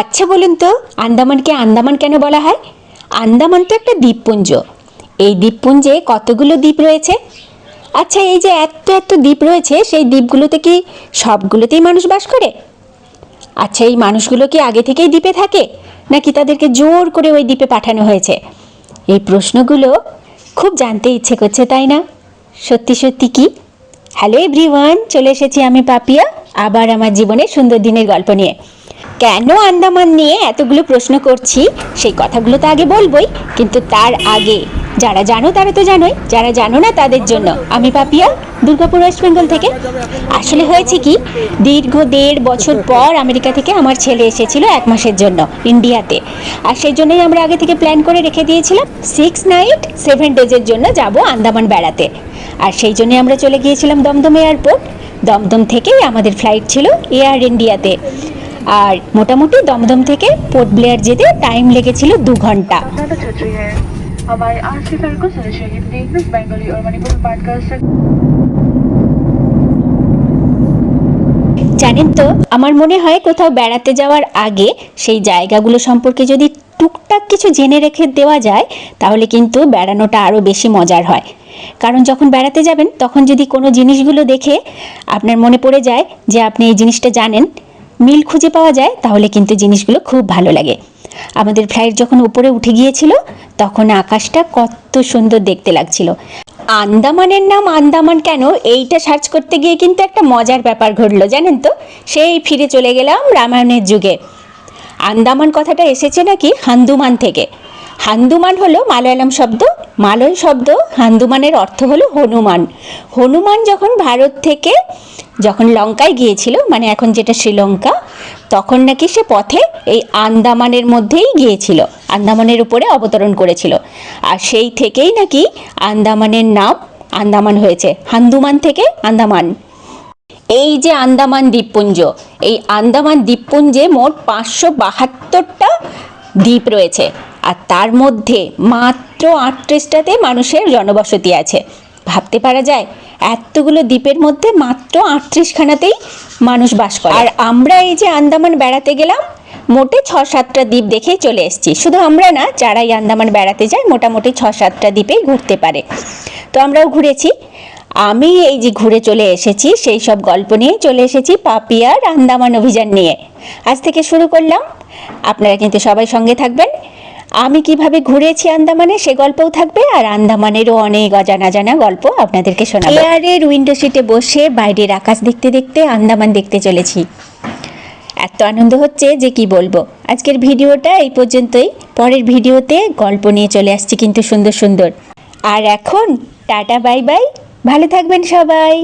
আচ্ছা বলুন তো, আন্দামানকে আন্দামান কেন বলা হয়? আন্দামান তো একটা দ্বীপপুঞ্জ। এই দ্বীপপুঞ্জে কতগুলো দ্বীপ রয়েছে? আচ্ছা এই যে এত এত দ্বীপ রয়েছে, সেই দ্বীপগুলোতে কি সবগুলোতেই মানুষ বাস করে? আচ্ছা এই মানুষগুলো কি আগে থেকেই দ্বীপে থাকে, নাকি তাদেরকে জোর করে ওই দ্বীপে পাঠানো হয়েছে? এই প্রশ্নগুলো খুব জানতে ইচ্ছে করছে, তাই না? সত্যি সত্যি কি? হ্যালো এভরিওয়ান চলে এসেছি আমি পাপিয়া, আবার আমার জীবনের সুন্দর দিনের গল্প নিয়ে। কেন আন্দামান নিয়ে এতগুলো প্রশ্ন করছি? সেই কথাগুলো তো আগে বলবোই, কিন্তু তার আগে, যারা জানো তারা তো জানোই, যারা জানো না তাদের জন্য। আমি পাপিয়া, দুর্গাপুর ওয়েস্ট বেঙ্গল থেকে। আসলে হয়েছে কি, দীর্ঘ দেড় বছর পর আমেরিকা থেকে আমার ছেলে এসেছিল এক মাসের জন্য ইন্ডিয়াতে। আর সেই জন্যই আমরা আগে থেকে প্ল্যান করে রেখে দিয়েছিলাম সিক্স নাইট সেভেন ডেজের জন্য যাব আন্দামান বেড়াতে। আর সেই জন্যই আমরা চলে গিয়েছিলাম দমদম এয়ারপোর্ট। দমদম থেকেই আমাদের ফ্লাইট ছিল এয়ার ইন্ডিয়াতে আর মোটামুটি দমদম থেকে পোর্ট ব্লেয়ার যেতে টাইম লেগেছিল দু ঘন্টা ज्यादा चल रही है हमारे आज के फिल्म को सुनिश्चित हिंदी इंग्लिश बंगाली और मणिपुरी पाठ कर सकते জানেন তো আমার মনে হয় কোথাও বেড়াতে যাওয়ার আগে সেই জায়গাগুলো সম্পর্কে যদি টুকটাক কিছু জেনে রেখে দেওয়া যায় তাহলে কিন্তু বেড়ানোটা আরও বেশি মজার হয় কারণ যখন বেড়াতে যাবেন তখন যদি কোনো জিনিসগুলো দেখে আপনার মনে পড়ে যায় যে আপনি এই জিনিসটা জানেন মিল খুঁজে পাওয়া যায়, তাহলে কিন্তু জিনিসগুলো খুব ভালো লাগে। আমাদের ফ্লাইট যখন উপরে উঠে গিয়েছিল, তখন আকাশটা কত সুন্দর দেখতে লাগছিল। আন্দামানের নাম আন্দামান কেন? এইটা সার্চ করতে গিয়ে কিন্তু একটা মজার ব্যাপার ঘটলো, জানেন তো? সেই ফিরে চলে গেলাম রামায়ণের যুগে। আন্দামান কথাটা এসেছে নাকি? হান্দুমান থেকে। হান্দুমান হলো মালয়ালম শব্দ, মালয় শব্দ, হান্দুমানের অর্থ হলো হনুমান। হনুমান যখন ভারত থেকে যখন লঙ্কায় গিয়েছিল মানে এখন যেটা শ্রীলঙ্কা, তখন নাকি সে পথে এই আন্দামানের মধ্যেই গিয়েছিল, আন্দামানের উপরে অবতরণ করেছিল। আর সেই থেকেই নাকি আন্দামানের নাম আন্দামান হয়েছে, হান্দুমান থেকে আন্দামান। এই যে আন্দামান দ্বীপপুঞ্জ, এই আন্দামান দ্বীপপুঞ্জে মোট পাঁচশো বাহাত্তরটা দ্বীপ রয়েছে। আর তার মধ্যে মাত্র আটত্রিশটাতে মানুষের জনবসতি আছে। ভাবতে পারা যায়, এতগুলো দ্বীপের মধ্যে মাত্র আটত্রিশখানাতেই মানুষ বাস করে। আর আমরা এই যে আন্দামান বেড়াতে গেলাম, মোটে ছ সাতটা দ্বীপ দেখেই চলে এসেছি। শুধু আমরা না, যারাই আন্দামান বেড়াতে যায়, মোটামুটি ছ সাতটা দ্বীপেই ঘুরতে পারে। তো আমরাও ঘুরেছি। আমি এই যে ঘুরে চলে এসেছি, সেই সব গল্প নিয়ে চলে এসেছি পাপিয়ার আন্দামান অভিযান নিয়ে। আজ থেকে শুরু করলাম। আপনারা কিন্তু সবাই সঙ্গে থাকবেন। আমি কীভাবে ঘুরেছি আন্দামানে সে গল্পও থাকবে, আর আন্দামানেরও অনেক অজানা জানা গল্প আপনাদেরকে শোনাবো। এয়ারের উইন্ডো সিটে বসে বাইরের আকাশ দেখতে দেখতে আন্দামান দেখতে চলেছি। এত আনন্দ হচ্ছে যে কি বলব। আজকের ভিডিওটা এই পর্যন্তই। পরের ভিডিওতে গল্প নিয়ে চলে আসছি কিন্তু সুন্দর সুন্দর। আর এখন টাটা, বাই বাই। ভালো থাকবেন সবাই।